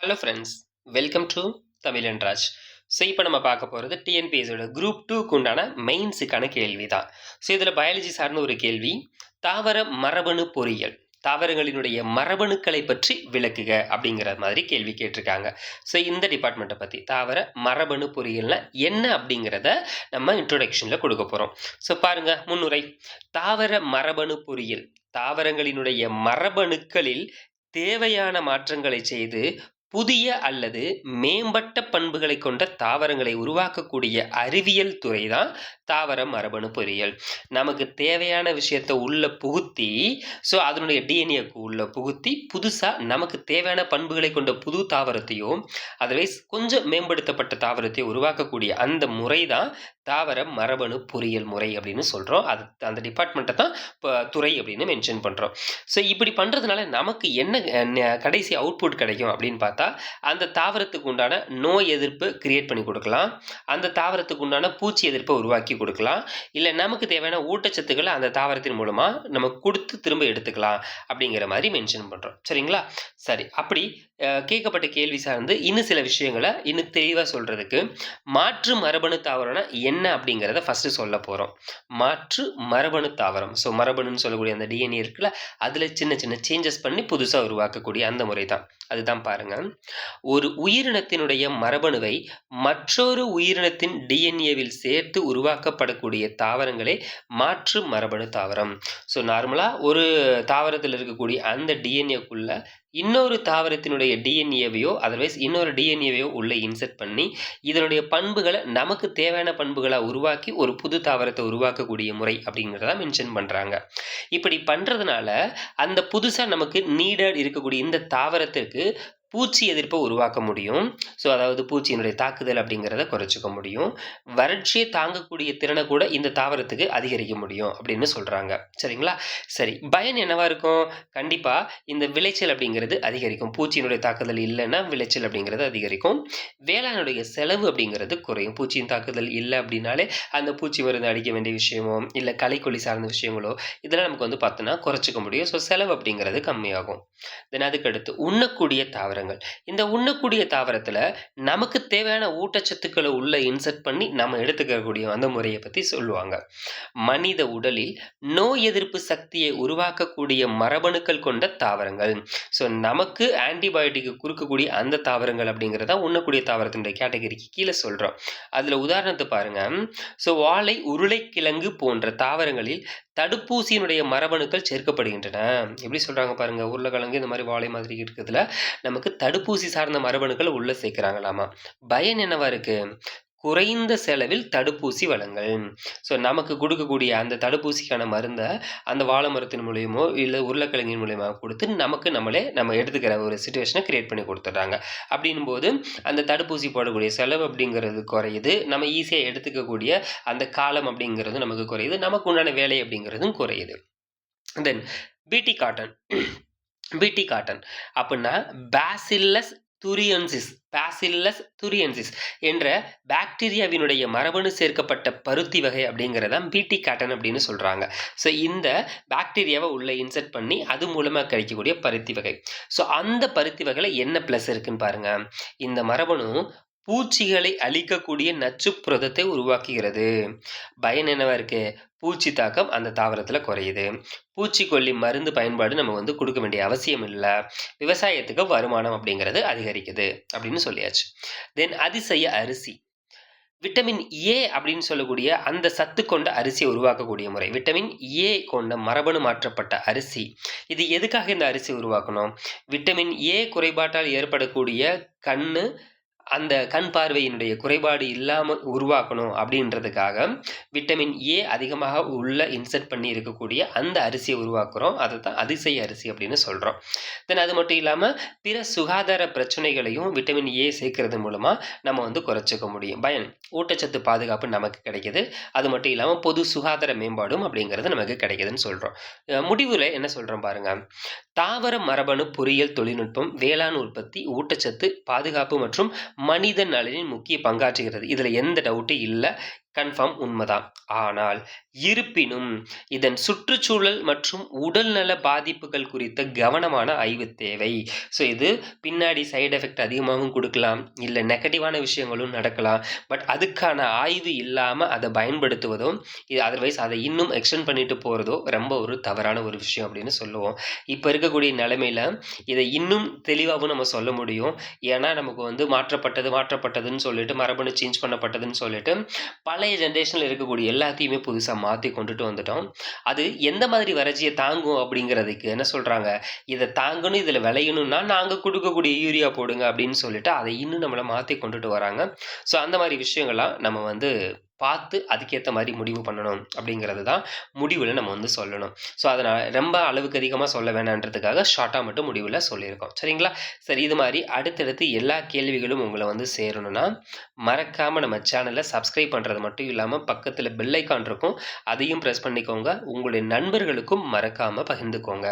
Hello friends welcome to தமிழன் Raj so இப்போ நம்ம பார்க்க போகிறது டிஎன்பிஎஸோட குரூப் டூக்கு உண்டான மெயின்ஸுக்கான கேள்வி தான் ஸோ இதில் பயாலஜி சார்ந்த ஒரு கேள்வி தாவர மரபணு பொறியியல் தாவரங்களினுடைய மரபணுக்களை பற்றி விளக்குக அப்படிங்கிற மாதிரி கேள்வி கேட்டிருக்காங்க. ஸோ இந்த டிபார்ட்மெண்ட்டை பற்றி தாவர மரபணு பொறியியல்னா என்ன அப்படிங்கிறத நம்ம இன்ட்ரொடக்ஷனில் கொடுக்க போகிறோம் ஸோ பாருங்கள் முன்னுரை. தாவர மரபணு பொறியியல் தாவரங்களினுடைய மரபணுக்களில் தேவையான மாற்றங்களை செய்து புதிய அல்லது மேம்பட்ட பண்புகளை கொண்ட தாவரங்களை உருவாக்கக்கூடிய அறிவியல் துறை தான் தாவர மரபணு பொறியியல். நமக்கு தேவையான விஷயத்தை உள்ள புகுத்தி ஸோ அதனுடைய டிஎன்ஏக்கு உள்ள புகுத்தி புதுசாக நமக்கு தேவையான பண்புகளை கொண்ட புது தாவரத்தையும் அதர்வைஸ் கொஞ்சம் மேம்படுத்தப்பட்ட தாவரத்தையும் உருவாக்கக்கூடிய அந்த முறை தான் தாவர மரபணு பொறியியல் முறை அப்படின்னு சொல்கிறோம் அது அந்த டிபார்ட்மெண்ட்டை தான் இப்போ துறை அப்படின்னு மென்ஷன் பண்ணுறோம் ஸோ இப்படி பண்ணுறதுனால நமக்கு என்ன கடைசி அவுட்புட் கிடைக்கும் அப்படின்னு பார்த்தா அந்த தாவரத்துக்கு உண்டான நோய் எதிர்ப்பு கிரியேட் பண்ணி கொடுக்கலாம். அந்த தாவரத்துக்கு உண்டான பூச்சி எதிர்ப்பை உருவாக்கி கொடுக்கலாம். இல்லை நமக்கு தேவையான ஊட்டச்சத்துக்களை அந்த தாவரத்தின் மூலமாக நம்ம கொடுத்து திரும்ப எடுத்துக்கலாம் அப்படிங்கிற மாதிரி மென்ஷன் பண்ணுறோம் சரிங்களா? சரி அப்படி கேட்கப்பட்ட கேள்வி சார்ந்து இன்னும் சில விஷயங்களை இன்னும் தெளிவாக சொல்கிறதுக்கு மாற்று மரபணு தாவரம்னா என்ன அப்படிங்கிறத ஃபஸ்ட்டு சொல்ல போகிறோம் மாற்று மரபணு தாவரம். ஸோ மரபணுன்னு சொல்லக்கூடிய அந்த டிஎன்ஏ இருக்குல்ல அதில் சின்ன சின்ன சேஞ்சஸ் பண்ணி புதுசாக உருவாக்கக்கூடிய அந்த முறை தான். அதுதான் பாருங்கள் ஒரு உயிரினத்தினுடைய மரபணுவை மற்றொரு உயிரினத்தின் டிஎன்ஏவில் சேர்த்து உருவாக்கப்படக்கூடிய தாவரங்களே மாற்று மரபணு தாவரம். ஸோ நார்மலாக ஒரு தாவரத்தில் இருக்கக்கூடிய அந்த டிஎன்ஏக்குள்ள இன்னொரு தாவரத்தினுடைய டிஎன்ஏவையோ அதர்வைஸ் இன்னொரு டிஎன்ஏவையோ உள்ளே இன்செர்ட் பண்ணி இதனுடைய பண்புகளை நமக்கு தேவையான பண்புகளாக உருவாக்கி ஒரு புது தாவரத்தை உருவாக்கக்கூடிய முறை அப்படிங்கிறத மென்ஷன் பண்ணுறாங்க இப்படி பண்ணுறதுனால அந்த புதுசாக நமக்கு நீடட் இருக்கக்கூடிய இந்த தாவரத்திற்கு பூச்சி எதிர்ப்பை உருவாக்க முடியும். ஸோ அதாவது பூச்சியினுடைய தாக்குதல் அப்படிங்கிறத குறைச்சிக்க முடியும். வறட்சியை தாங்கக்கூடிய திறனை கூட இந்த தாவரத்துக்கு அதிகரிக்க முடியும் அப்படின்னு சொல்கிறாங்க சரிங்களா? சரி பயன் என்னவாக இருக்கும்? கண்டிப்பாக இந்த விளைச்சல் அப்படிங்கிறது அதிகரிக்கும். பூச்சியினுடைய தாக்குதல் இல்லைன்னா விளைச்சல் அப்படிங்கிறது அதிகரிக்கும். வேளாணுடைய செலவு அப்படிங்கிறது குறையும். பூச்சியின் தாக்குதல் இல்லை அப்படின்னாலே அந்த பூச்சி மருந்து அடிக்க வேண்டிய விஷயமோ இல்லை களைக்கொல்லி சார்ந்த விஷயங்களோ இதெல்லாம் நமக்கு வந்து பார்த்தோன்னா குறைச்சிக்க முடியும். ஸோ செலவு அப்படிங்கிறது கம்மியாகும். தென் அதுக்கடுத்து உண்ணக்கூடிய தாவரம் தாவரங்கள். இந்த உண்ணக்கூடிய தாவரத்தில் நமக்கு தேவையான ஊட்டச்சத்துக்களை உள்ள இன்செர்ட் பண்ணி நம்ம எடுத்துக்கக்கூடிய அந்த முறையை பற்றி சொல்லுவாங்க. மனித உடலில் நோய் எதிர்ப்பு சக்தியை உருவாக்கக்கூடிய மரபணுக்கள் கொண்ட தாவரங்கள். ஸோ நமக்கு ஆன்டிபயோட்டிக் கொடுக்கக்கூடிய அந்த தாவரங்கள் அப்படிங்கிறத உண்ணக்கூடிய தாவரத்தினுடைய கேட்டகரிக்கு கீழே சொல்கிறோம் அதில் உதாரணத்தை பாருங்க. ஸோ வாழை உருளைக்கிழங்கு போன்ற தாவரங்களில் தடுப்பூசியினுடைய மரபணுக்கள் சேர்க்கப்படுகின்றன. எப்படி சொல்கிறாங்க பாருங்க உருளைக்கிழங்கு இந்த மாதிரி வாழை மாதிரி இருக்கிறதுல நமக்கு தடுப்பூசி சார்ந்த மரபணுக்கள் உள்ளே சேர்க்குறாங்களாமா. பயன் என்னவா இருக்குது குறைந்த செலவில் தடுப்பூசி வழங்கல். ஸோ நமக்கு கொடுக்கக்கூடிய அந்த தடுப்பூசிக்கான மருந்தை அந்த வாழை மரத்தின் மூலியமோ இல்லை உருளைக்கிழங்கின் மூலியமாக கொடுத்து நமக்கு நம்மளே நம்ம எடுத்துக்கிற ஒரு சுச்சுவேஷனை கிரியேட் பண்ணி கொடுத்துட்றாங்க. அப்படின்னும் போது அந்த தடுப்பூசி போடக்கூடிய செலவு அப்படிங்கிறது குறையுது. நம்ம ஈஸியாக எடுத்துக்கக்கூடிய அந்த காலம் அப்படிங்கிறது நமக்கு குறையுது. நமக்கு உண்டான வேலை அப்படிங்கிறதும் குறையுது. தென் பிடி காட்டன் பிடி காட்டன் அப்படின்னா பேசில்லஸ் துரியன்சிஸ் பாசில்லஸ் துரியன்சிஸ் என்ற பாக்டீரியாவினுடைய மரபணு சேர்க்கப்பட்ட பருத்தி வகை அப்படிங்கிறத பீட்டி காட்டன் அப்படின்னு சொல்கிறாங்க ஸோ இந்த பாக்டீரியாவை உள்ளே இன்செர்ட் பண்ணி அது மூலமாக கிடைக்கக்கூடிய பருத்தி வகை. ஸோ அந்த பருத்தி வகையில் என்ன ப்ளஸ் இருக்குன்னு பாருங்கள் இந்த மரபணு பூச்சிகளை அழிக்கக்கூடிய நச்சு புரதத்தை உருவாக்குகிறது. பயன் என்னவா இருக்குது பூச்சி தாக்கம் அந்த தாவரத்தில் குறையுது. பூச்சிக்கொல்லி மருந்து பயன்பாடு நம்ம வந்து கொடுக்க வேண்டிய அவசியம் இல்லை. விவசாயத்துக்கு வருமானம் அப்படிங்கிறது அதிகரிக்குது அப்படின்னு சொல்லியாச்சு. தென் அதிசய அரிசி. விட்டமின் ஏ அப்படின்னு சொல்லக்கூடிய அந்த சத்து கொண்ட அரிசியை உருவாக்கக்கூடிய முறை. விட்டமின் ஏ கொண்ட மரபணு மாற்றப்பட்ட அரிசி. இது எதுக்காக இந்த அரிசி உருவாக்கணும்? விட்டமின் ஏ குறைபாட்டால் ஏற்படக்கூடிய கண்ணு அந்த கண் பார்வையினுடைய குறைபாடு இல்லாமல் உருவாக்கணும் அப்படின்றதுக்காக விட்டமின் ஏ அதிகமாக உள்ள இன்செர்ட் பண்ணி இருக்கக்கூடிய அந்த அரிசியை உருவாக்குறோம். அதை தான் அதிசய அரிசி அப்படின்னு சொல்கிறோம் தென் அது மட்டும் இல்லாமல் பிற சுகாதார பிரச்சனைகளையும் விட்டமின் ஏ சேர்க்கறது மூலமாக நம்ம வந்து குறைச்சிக்க முடியும். பயன் ஊட்டச்சத்து பாதுகாப்பு நமக்கு கிடைக்கிது. அது மட்டும் இல்லாமல் பொது சுகாதார மேம்பாடும் அப்படிங்கிறது நமக்கு கிடைக்குதுன்னு சொல்கிறோம் முடிவில் என்ன சொல்கிறோம் பாருங்கள் தாவர மரபணு பொறியியல் தொழில்நுட்பம் வேளாண் உற்பத்தி ஊட்டச்சத்து பாதுகாப்பு மற்றும் மனித நலனின் முக்கிய பங்காற்றுகிறது. இதில் எந்த டவுட்டும் இல்லை. கன்ஃபார்ம் உண்மைதான். ஆனால் இருப்பினும் இதன் சுற்றுச்சூழல் மற்றும் உடல்நல பாதிப்புகள் குறித்த கவனமான ஆய்வு தேவை. ஸோ இது பின்னாடி சைடு எஃபெக்ட் அதிகமாகவும் கொடுக்கலாம். இல்லை நெகட்டிவான விஷயங்களும் நடக்கலாம். பட் அதுக்கான ஆய்வு இல்லாமல் அதை பயன்படுத்துவதோ இது அதர்வைஸ் அதை இன்னும் எக்ஸ்டெண்ட் பண்ணிட்டு போகிறதோ ரொம்ப ஒரு தவறான ஒரு விஷயம் அப்படின்னு சொல்லுவோம். இப்போ இருக்கக்கூடிய நிலைமையில் இதை இன்னும் தெளிவாகவும் நம்ம சொல்ல முடியும். ஏன்னா நமக்கு வந்து மாற்றப்பட்டது மாற்றப்பட்டதுன்னு சொல்லிட்டு மரபணு சேஞ்ச் பண்ணப்பட்டதுன்னு சொல்லிட்டு பழைய ஜென்ரேஷனில் இருக்கக்கூடிய எல்லாத்தையுமே புதுசாக மாற்றி கொண்டுட்டு வந்துட்டோம். அது எந்த மாதிரி வறட்சியை தாங்கும் அப்படிங்கிறதுக்கு என்ன சொல்கிறாங்க இதை தாங்கணும் இதில் விளையணும்னா நாங்கள் கொடுக்கக்கூடிய யூரியா போடுங்க அப்படின்னு சொல்லிட்டு அதை இன்னும் நம்மளை மாற்றி கொண்டுட்டு வராங்க. ஸோ அந்த மாதிரி விஷயங்கள்லாம் நம்ம வந்து பார்த்து அதுக்கேற்ற மாதிரி முடிவு பண்ணணும் அப்படிங்கிறது தான் முடிவில் நம்ம வந்து சொல்லணும். ஸோ அதனால் ரொம்ப அளவுக்கு அதிகமாக சொல்ல வேணான்றதுக்காக ஷார்ட்டாக மட்டும் முடிவில் சொல்லியிருக்கோம். சரிங்களா? சரி இது மாதிரி அடுத்தடுத்து எல்லா கேள்விகளும் உங்களை வந்து சேரணும்னா மறக்காமல் நம்ம சேனலை சப்ஸ்கிரைப் பண்ணுறது மட்டும் இல்லாமல் பக்கத்தில் பெல்லைக்கான் இருக்கும். அதையும் ப்ரெஸ் பண்ணிக்கோங்க. உங்களுடைய நண்பர்களுக்கும் மறக்காமல் பகிர்ந்துக்கோங்க.